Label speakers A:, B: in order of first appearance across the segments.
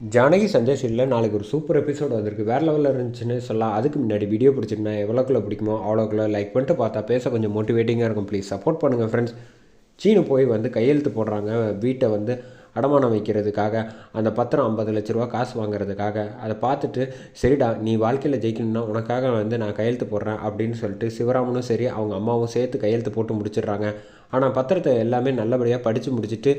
A: ஜானகி சஞ்சய் சீரியலில் நாளைக்கு ஒரு சூப்பர் எபிசோட் வந்திருக்கு. வேறு லெவலில் இருந்துச்சுன்னு சொல்லலாம். அதுக்கு முன்னாடி வீடியோ பிடிச்சிருந்தா எவ்வளோக்குள்ள பிடிக்குமோ அவ்வளோக்குள்ள லைக் பண்ணிட்டு பார்த்தா பேச கொஞ்சம் மோட்டிவேட்டிங்காக இருக்கும். ப்ளீஸ் சப்போர்ட் பண்ணுங்கள் ஃப்ரெண்ட்ஸ் சீனு போய் வந்து கையெழுத்து போடுறாங்க. வீட்டை வந்து அடமானம் வைக்கிறதுக்காக அந்த பத்திரம் ஐம்பது லட்ச ரூபா காசு வாங்குறதுக்காக அதை பார்த்துட்டு சரிடா நீ வாழ்க்கையில் ஜெயிக்கணும்னா உனக்காக வந்து நான் கையெழுத்து போடுறேன் அப்படின்னு சொல்லிட்டு சிவராமனும் சரி அவங்க அம்மாவும் சேர்த்து கையெழுத்து போட்டு முடிச்சிடுறாங்க. ஆனால் பத்திரத்தை எல்லாமே நல்லபடியாக படித்து முடிச்சுட்டு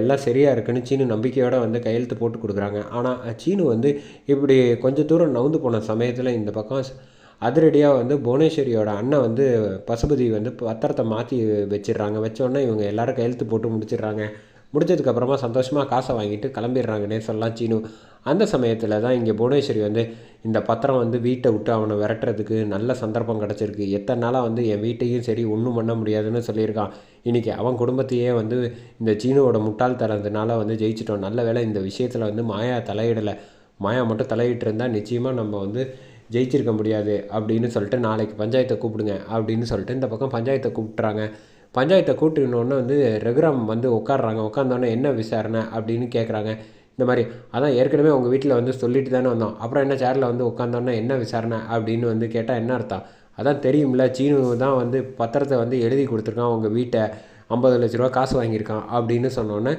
A: எல்லாம் சரியாக இருக்குன்னு சீனு நம்பிக்கையோடு வந்து கையெழுத்து போட்டு கொடுக்குறாங்க. ஆனால் சீனு வந்து இப்படி கொஞ்சம் தூரம் நவுந்து போன சமயத்தில் இந்த பக்கம் அதிரடியாக வந்து புவனேஸ்வரியோட அண்ணன் வந்து பசுபதி வந்து பத்திரத்தை மாற்றி வச்சிடுறாங்க. வச்சோடனே இவங்க எல்லாரும் கையெழுத்து போட்டு முடிச்சிடுறாங்க. முடிச்சதுக்கப்புறமா சந்தோஷமாக காசை வாங்கிட்டு கிளம்பிடுறாங்கன்னே சொல்லலாம் சீனு. அந்த சமயத்தில் தான் இங்கே புவனேஸ்வரி வந்து இந்த பத்திரம் வந்து வீட்டை விட்டு அவனை விரட்டுறதுக்கு நல்ல சந்தர்ப்பம் கிடச்சிருக்கு. எத்தனை நாளாக வந்து என் வீட்டையும் சரி ஒன்றும் பண்ண முடியாதுன்னு சொல்லியிருக்கான். இன்றைக்கி அவன் குடும்பத்தையே வந்து இந்த சீனுவோட முட்டாள்தனத்தினால வந்து ஜெயிச்சிட்டோம். நல்ல வேலை இந்த விஷயத்தில் வந்து மாயா தலையிடலை. மாயா மட்டும் தலையிட்டு இருந்தால் நிச்சயமாக நம்ம வந்து ஜெயிச்சிருக்க முடியாது அப்படின்னு சொல்லிட்டு நாளைக்கு பஞ்சாயத்தை கூப்பிடுங்க அப்படின்னு சொல்லிட்டு இந்த பக்கம் பஞ்சாயத்தை கூப்பிட்றாங்க பஞ்சாயத்தை கூப்பிட்டுனோடனே வந்து ரகுராம் வந்து உட்காடுறாங்க உட்காந்தோடனே என்ன விசாரணை அப்படின்னு கேட்குறாங்க இந்த மாதிரி. அதான் ஏற்கனவே உங்கள் வீட்டில் வந்து சொல்லிட்டு தானே வந்தோம். அப்புறம் என்ன சேரில் வந்து உட்காந்தோன்னே என்ன விசாரணை அப்படின்னு வந்து கேட்டால் என்ன அர்த்தம்? அதான் தெரியும்ல சீனு தான் வந்து பத்திரத்தை வந்து எழுதி கொடுத்துருக்கான் உங்கள் வீட்டை. ஐம்பது லட்ச ரூபா காசு வாங்கியிருக்கான் அப்படின்னு சொன்னோன்னே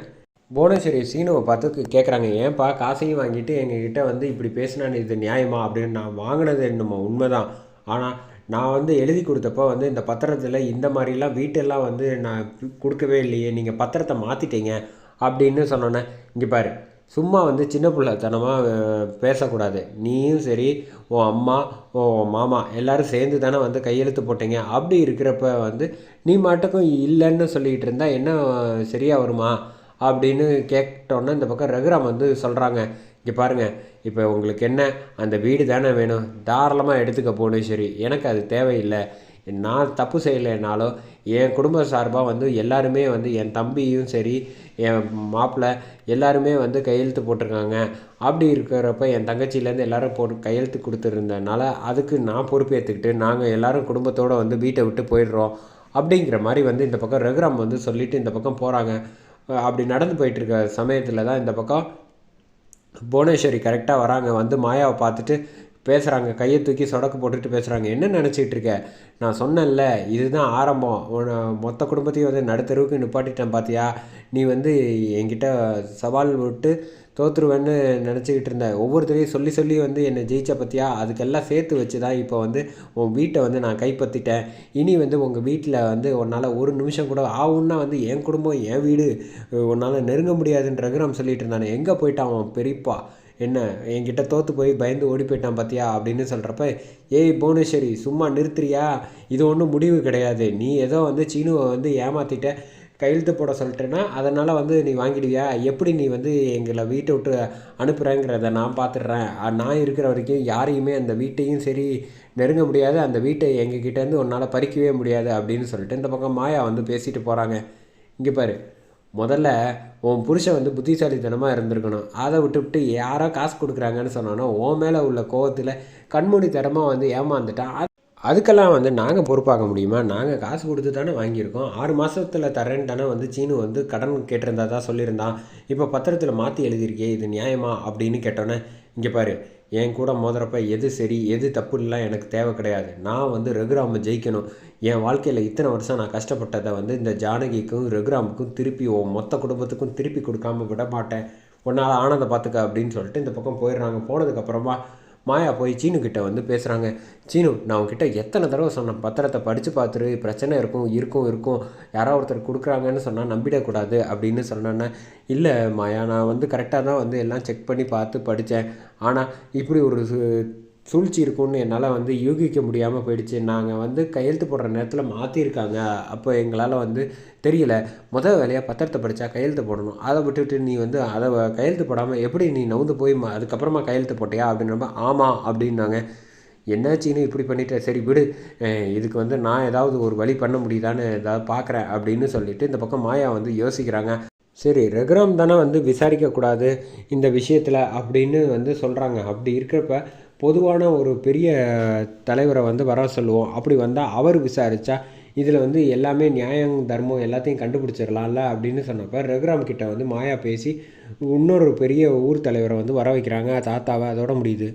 A: புவனேஸ்வரி சீனுவை பார்த்து கேட்குறாங்க ஏன்பா காசையும் வாங்கிட்டு எங்ககிட்ட வந்து இப்படி பேசினா இது நியாயமா அப்படின்னு நான் வாங்கினது என்னமோ உண்மைதான். ஆனால் நான் வந்து எழுதி கொடுத்தப்போ வந்து இந்த பத்திரத்தில் இந்த மாதிரிலாம் வீட்டெல்லாம் வந்து நான் கொடுக்கவே இல்லையே நீங்கள் பத்திரத்தை மாற்றிட்டீங்க அப்படின்னு சொன்னோன்னே இங்கே பாரு சும்மா வந்து சின்ன பிள்ளைத்தனமாக பேசக்கூடாது. நீயும் சரி உன் அம்மா உன் மாமா எல்லோரும் சேர்ந்து தானே வந்து கையெழுத்து போட்டீங்க. அப்படி இருக்கிறப்ப வந்து நீ மட்டுக்கும் இல்லைன்னு சொல்லிகிட்டு இருந்தால் என்ன சரியாக வருமா? அப்படின்னு கேட்டோன்னே இந்த பக்கம் ரகுராம் வந்து சொல்கிறாங்க இங்கே பாருங்கள் இப்போ உங்களுக்கு என்ன அந்த வீடு தானே வேணும்? தாராளமாக எடுத்துக்க போகணும் சரி எனக்கு அது தேவையில்லை. நான் தப்பு செய்யலைனாலும் என் குடும்ப சார்பாக வந்து எல்லாருமே வந்து என் தம்பியும் சரி என் மாப்பிள்ளை எல்லாருமே வந்து கையெழுத்து போட்டிருக்காங்க. அப்படி இருக்கிறப்ப என் தங்கச்சியிலேருந்து எல்லாரும் போட்டு கையெழுத்து கொடுத்துருந்தனால அதுக்கு நான் பொறுப்பேற்றுக்கிட்டு நாங்கள் எல்லாரும் குடும்பத்தோடு வந்து வீட்டை விட்டு போயிடுறோம். அப்படிங்கிற மாதிரி வந்து இந்த பக்கம் ரகுராம் வந்து சொல்லிவிட்டு இந்த பக்கம் போகிறாங்க அப்படி நடந்து போயிட்டுருக்க சமயத்தில் தான் இந்த பக்கம் புவனேஸ்வரி கரெக்டாக வராங்க. வந்து மாயாவை பார்த்துட்டு பேசுகிறாங்க கையை தூக்கி சொடக்கு போட்டுட்டு பேசுகிறாங்க என்ன நினச்சிட்டு இருக்க? நான் சொன்னேன்ல. இதுதான் ஆரம்பம். உன்னை மொத்த குடும்பத்தையும் வந்து நடுத்தருவுக்கு நிப்பாட்டிட்டேன் பார்த்தியா நீ வந்து என்கிட்ட சவால் விட்டு தோற்றுருவேன்னு நினச்சிக்கிட்டு இருந்தேன். ஒவ்வொருத்தரையும் சொல்லி சொல்லி வந்து என்னை ஜெயிச்ச பற்றியா அதுக்கெல்லாம் சேர்த்து வச்சு தான் இப்போ வந்து உன் வீட்டை வந்து நான் கைப்பற்றிட்டேன் இனி வந்து உங்கள் வீட்டில் வந்து உன்னால் ஒரு நிமிஷம் கூட ஆகும்னா வந்து என் குடும்பம் என் வீடு உன்னால் நெருங்க முடியாதுன்ற ரகுராம் சொல்லிட்டு இருந்தானே. எங்கே போயிட்டான் அவன் பெரியப்பா? என்ன என்கிட்ட தோற்று போய் பயந்து ஓடி போயிட்டான் பார்த்தியா அப்படின்னு சொல்கிறப்ப ஏய் புவனேஸ்வரி சும்மா நிறுத்துறியா? இது ஒன்றும் முடிவு கிடையாது. நீ ஏதோ வந்து சீனுவை வந்து ஏமாற்றிட்ட கையெழுத்து போட சொல்லிட்டேன்னா அதனால் வந்து நீ வாங்கிடுவியா? எப்படி நீ வந்து எங்களை வீட்டை விட்டு அனுப்புகிறேங்கிறத நான் பார்த்துடுறேன் நான் இருக்கிற வரைக்கும் யாரையுமே அந்த வீட்டையும் சரி நெருங்க முடியாது. அந்த வீட்டை எங்ககிட்டேருந்து உன்னால் பறிக்கவே முடியாது அப்படின்னு சொல்லிட்டு இந்த பக்கம் மாயா வந்து பேசிட்டு போகிறாங்க இங்கே பாரு. முதல்ல உன் புருஷன் வந்து புத்திசாலித்தனமாக இருந்திருக்கணும். அதை விட்டுவிட்டு யாரோ காசு கொடுக்குறாங்கன்னு சொன்னானோ உன் மேலே உள்ள கோவத்தில் கண்மூடித்தனமாக வந்து ஏமாந்துட்டான். அதுக்கெல்லாம் வந்து நாங்கள் பொறுப்பாக முடியுமா? நாங்கள் காசு கொடுத்து தானே வாங்கியிருக்கோம். ஆறு மாதத்தில் தரேன் தானே வந்து சீனு வந்து கடன் கேட்டிருந்தா தான் சொல்லியிருந்தான். இப்போ பத்திரத்தில் மாற்றி எழுதியிருக்கே இது நியாயமா? அப்படின்னு கேட்டோன்னே இங்கே பாரு என் கூட மோதுறப்ப எது சரி எது தப்புலாம் எனக்கு தேவை கிடையாது. நான் வந்து ரகுராமை ஜெயிக்கணும். என் வாழ்க்கையில் இத்தனை வருஷம் நான் கஷ்டப்பட்டதை வந்து இந்த ஜானகிக்கும் ரகுராமுக்கும் திருப்பி ஓ மொத்த குடும்பத்துக்கும் திருப்பி கொடுக்காம விட மாட்டேன் உன்னால் ஆனதை பார்த்துக்க அப்படின்னு சொல்லிட்டு இந்த பக்கம் போயிடுறாங்க. போனதுக்கப்புறமா மாயா போய் சீனு கிட்ட வந்து பேசுகிறாங்க சீனு நான் உங்ககிட்ட எத்தனை தடவை சொன்னேன்? பத்திரத்தை படித்து பார்த்துரு பிரச்சனை இருக்கும் இருக்கும் இருக்கும். யாரோ ஒருத்தர் கொடுக்குறாங்கன்னு சொன்னால் நம்பிடக்கூடாது அப்படின்னு சொன்னோன்னே. இல்லை மாயா நான் வந்து கரெக்டாக தான் வந்து எல்லாம் செக் பண்ணி பார்த்து படித்தேன் ஆனால் இப்படி ஒரு சூழ்ச்சி இருக்கும்னு என்னால் வந்து யூகிக்க முடியாமல் போயிடுச்சு. நாங்கள் வந்து கையெழுத்து போடுற நேரத்தில் மாற்றிருக்காங்க அப்போ எங்களால் வந்து தெரியல. முதல் வேலையாக பத்திரத்தை படித்தா கையெழுத்து போடணும். அதை விட்டுட்டு நீ வந்து அதை கையெழுத்து போடாமல் எப்படி நீ நவுந்து போய் அதுக்கப்புறமா கையெழுத்து போட்டியா? அப்படின்றப்ப ஆமாம் அப்படின்னாங்க. என்னாச்சின்னு இப்படி பண்ணிட்டேன் சரி விடு. இதுக்கு வந்து நான் ஏதாவது ஒரு வழி பண்ண முடியுதான்னு ஏதாவது பார்க்குறேன் அப்படின்னு சொல்லிட்டு இந்த பக்கம் மாயா வந்து யோசிக்கிறாங்க. சரி ரகுராம் தானே வந்து விசாரிக்கக்கூடாது இந்த விஷயத்தில் அப்படின்னு வந்து சொல்கிறாங்க அப்படி இருக்கிறப்ப பொதுவான ஒரு பெரிய தலைவரை வந்து வர சொல்லுவோம். அப்படி வந்தால் அவர் விசாரித்தா இதில் வந்து எல்லாமே நியாயம் தர்மம் எல்லாத்தையும் கண்டுபிடிச்சிடலாம்ல? அப்படின்னு சொன்னப்போ ரகுராம் கிட்ட வந்து மாயா பேசி இன்னொரு பெரிய ஊர் தலைவரை வந்து வர வைக்கிறாங்க தாத்தாவை அதோட முடியுது.